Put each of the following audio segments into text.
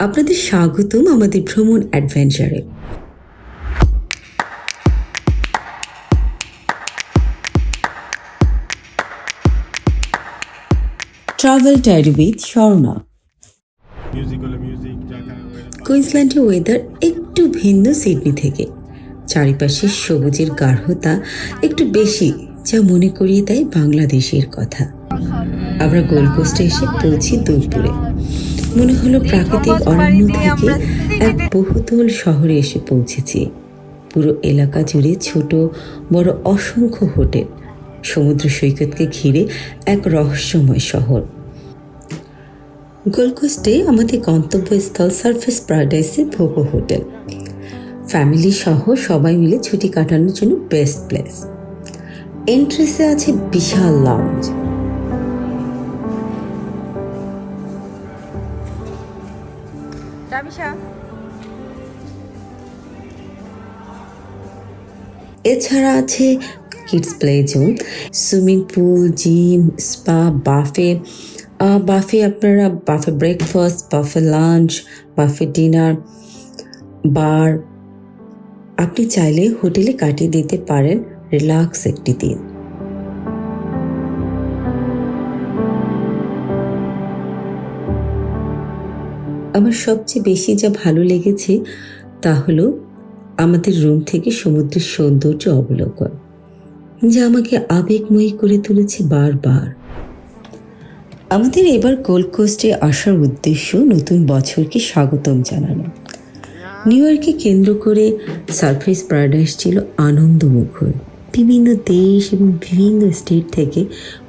আপনাদের স্বাগতম আমাদের ভ্রমণ অ্যাডভেঞ্চারে। ট্রাভেল ডায়েরি উইথ খারাপ কুইন্সল্যান্ডের ওয়েদার একটু ভিন্ন সিডনি থেকে। চারিপাশে সবুজের গাঢ়তা একটু বেশি যা মনে করিয়ে দেয় বাংলাদেশের কথা। আমরা গোলকোস্টে এসে পৌঁছি দুপুরে মনে হলো প্রাকৃতিক অরণ্য থেকে এক বহুতল শহরে এসে পৌঁছেছি। পুরো এলাকা জুড়ে ছোট বড় অসংখ্য হোটেল সমুদ্র সৈকতকে ঘিরে এক রহস্যময় শহর। গোলকোস্টে আমাদের গন্তব্যস্থল সার্ফেস প্যারাডাইসে ভোগো হোটেল। ফ্যামিলি সহ সবাই মিলে ছুটি কাটানোর জন্য বেস্ট প্লেস। এন্ট্রেসে আছে বিশাল লঞ্চ এছাড়া আছে kids play zone swimming pool gym spa buffet buffet আপনারা buffet breakfast buffet lunch buffet dinner bar আপনি চাইলে হোটেলে কাটিয়ে দিতে পারেন রিল্যাক্স একটি দিন। সবচেয়ে বেশি যা ভালো লেগেছে তা হলো আমাদের রুম থেকে সমুদ্রের সৌন্দর্য অবলোকন, যা আমাকে আবেগময়ী করে তুলেছে বারবার। আমাদের এবার গোল্ড কোস্টে আসার উদ্দেশ্য নতুন বছরকে স্বাগতম জানানো। নিউ ইয়র্কে কেন্দ্র করে সারফেস প্যারাডাইস ছিল আনন্দমুখর। বিভিন্ন দেশ এবং বিভিন্ন স্টেট থেকে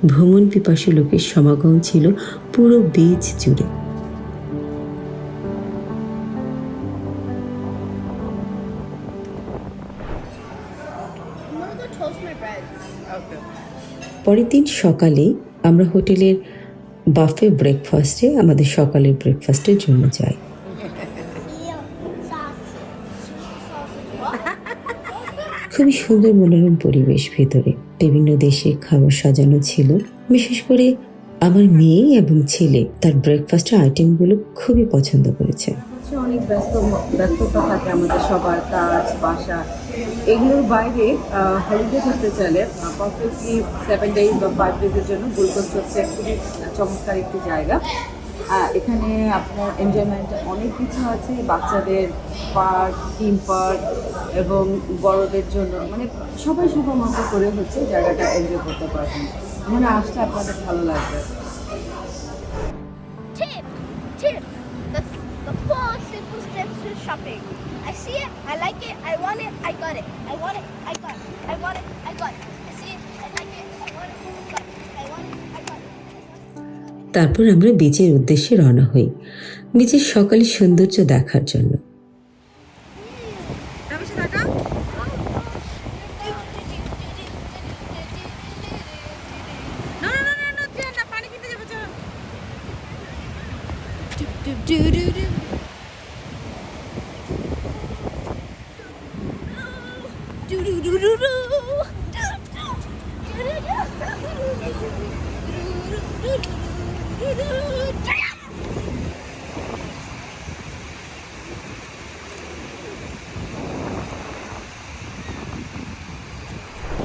ভ্রমণ পিপাসু লোকের সমাগম ছিল পুরো বিচ জুড়ে। পরের দিন সকালে আমরা হোটেলের বাফে ব্রেকফাস্টে, আমাদের সকালের ব্রেকফাস্টের জন্য যাই? খুবই সুন্দর মনোরম পরিবেশ ভেতরে। বিভিন্ন দেশে খাবার সাজানো ছিল। বিশেষ করে আমার মেয়ে এবং ছেলে, তার ব্রেকফাস্টের আইটেমগুলো খুবই পছন্দ করেছে। অনেক ব্যস্ত ব্যস্ততা থাকে আমাদের সবার কাজ, বাসা। এগুলোর বাইরে হলিডে করতে চাইলে পারফেক্টলি সেভেন ডেজ বা ফাইভ ডেজের জন্য গুলকোস্ট হচ্ছে খুবই চমৎকার একটি জায়গা এখানে আপনার এনজয়মেন্ট অনেক কিছু আছে বাচ্চাদের পার্ক থিম পার্ক এবং বড়দের জন্য মানে সবাই সবার মতো করে হচ্ছে জায়গাটা এনজয় করতে পারবেন মানে আসলে আপনাদের ভালো লাগবে Tip. Tip. The, the four simple steps to shopping. I see it. I like it. I want it. I got it. I want it. I got it. I want it. I got it. তারপর আমরা বিচের উদ্দেশ্যে রওনা হই বিচের সকালের সৌন্দর্য দেখার জন্য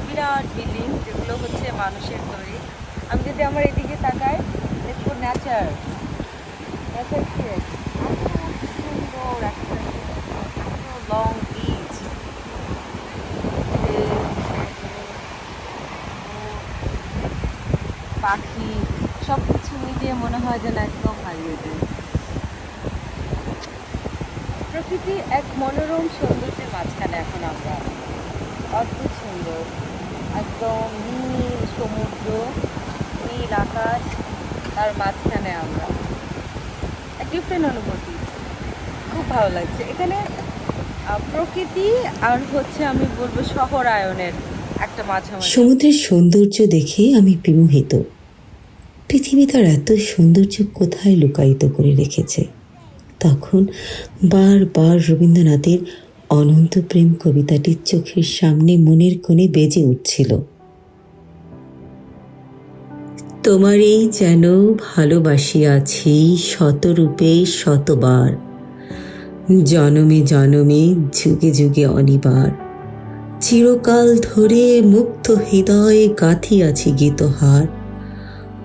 বিরাট বিল্ডিং, যেগুলো হচ্ছে মানুষের তৈরি। আমি যদি আমার এদিকে তাকাই, দেখব নেচার নেচার কি এত সুন্দর একটা লং বিচ পাখি সব কিছু মিলিয়ে মনে হয় যেন একদম হারিয়ে যায়। প্রকৃতি এক মনোরম সৌন্দর্যের মাঝখানে এখন আমরা। অদ্ভুত সুন্দর। একদম নীল সমুদ্র, নীল আকাশ, তার মাঝখানে আমরা। এক ডিফারেন্ট অনুভূতি। খুব ভালো লাগছে। এখানে প্রকৃতি আর হচ্ছে আমি বলব শহরায়নের একটা মাঝামাঝি। সমুদ্রের সৌন্দর্য দেখে আমি বিমোহিত। পৃথিবী তার এত সৌন্দর্য কোথায় লুকায়িত করে রেখেছে? তখন বারবার রবীন্দ্রনাথের অনন্ত প্রেম কবিতাটির চোখের সামনে মনের কোণে বেজে উঠছিল। তোমারই যেন ভালোবাসিয়াছি শতরূপে শতবার, জনমে জনমে যুগে যুগে অনিবার। চিরকাল ধরে মুক্ত হৃদয়ে গাঁথিয়াছি গীতহার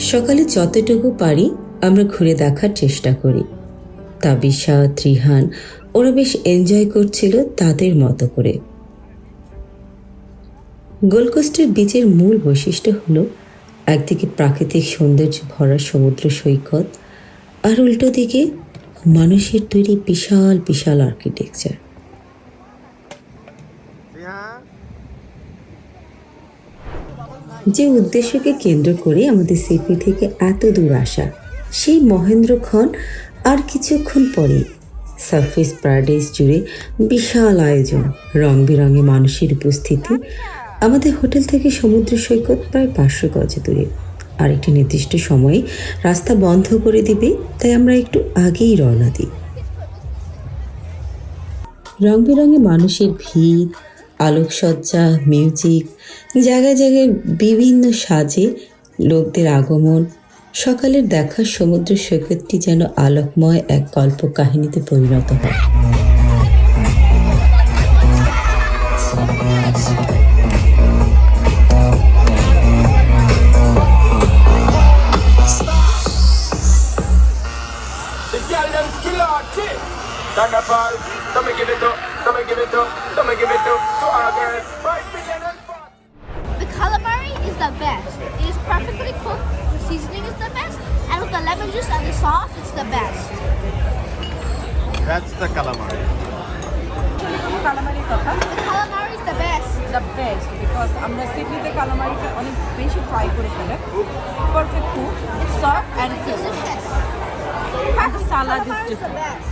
সকালে যতটুকু পারি আমরা ঘুরে দেখার চেষ্টা করি। তাবিশা, ত্রিহান, ওরা বেশ এনজয় করছিল তাদের মতো করে। গোলকোস্টের বিচের মূল বৈশিষ্ট্য হল একদিকে প্রাকৃতিক সৌন্দর্য ভরা সমুদ্র সৈকত, আর উল্টো দিকে মানুষের তৈরি বিশাল বিশাল আর্কিটেকচার যে উদ্দেশ্যকে কেন্দ্র করে আমাদের সিপি থেকে এত দূর আসা, সেই মহেন্দ্র খন আর কিছুক্ষণ পরে সারফেস প্যারাডাইস জুড়ে বিশাল আয়োজন রং বেরঙে মানুষের উপস্থিতি, আমাদের হোটেল থেকে সমুদ্র সৈকত প্রায় পাঁচশো গজ দূরে। আর একটি নির্দিষ্ট সময়ে রাস্তা বন্ধ করে দিবে, তাই আমরা একটু আগেই রওনা দিই। রং বেরঙে মানুষের ভিড় আলোকসজ্জা, মিউজিক, জায়গায় জায়গায় বিভিন্ন সাজে লোকদের আগমন। সকালের দেখা সমুদ্র সৈকতটি যেন আলোকময় এক গল্প কাহিনীতে পরিণত হয়। The best. It is perfectly cooked. The seasoning is the best, and with the lemon juice and the sauce, it's the best. That's the calamari. কালামারির কথা The calamari is the best. The best because আমরা সিডনিতে কালামারিটা অনেক বেশি fry করে ফেলে perfect cook soft and Delicious. Salad is Calamari is the best.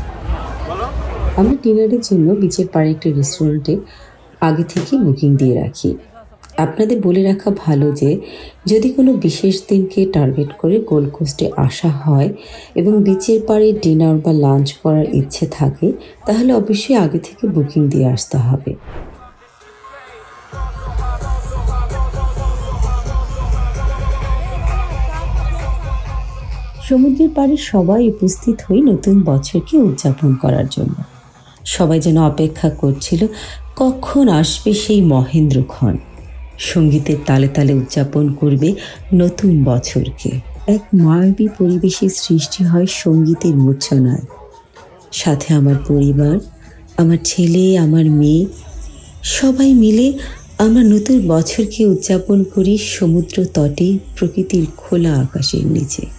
আমরা ডিনারের জন্য বিচের পাড়ে একটি রেস্টুরেন্টে আগে থেকে বুকিং দিয়ে রাখি আপনাদের বলে রাখা ভালো যে, যদি কোনো বিশেষ দিনকে টার্গেট করে গোল্ড কোস্টে আসা হয় এবং বিচের পাড়ে ডিনার বা লাঞ্চ করার ইচ্ছে থাকে, তাহলে অবশ্যই আগে থেকে বুকিং দিয়ে আসতে হবে। সমুদ্রের পাড়ে সবাই উপস্থিত হয়ে নতুন বছরকে উদযাপন করার জন্য। সবাই যেন অপেক্ষা করছিল, কখন আসবে সেই মহেন্দ্রক্ষণ। সঙ্গীতের তালে তালে উদযাপন করবে নতুন বছরকে। এক মায়াবী পরিবেশের সৃষ্টি হয় সঙ্গীতের মূর্ছনায়। সাথে আমার পরিবার, আমার ছেলে, আমার মেয়ে, সবাই মিলে আমরা নতুন বছরকে উদযাপন করি সমুদ্র তটে প্রকৃতির খোলা আকাশের নিচে।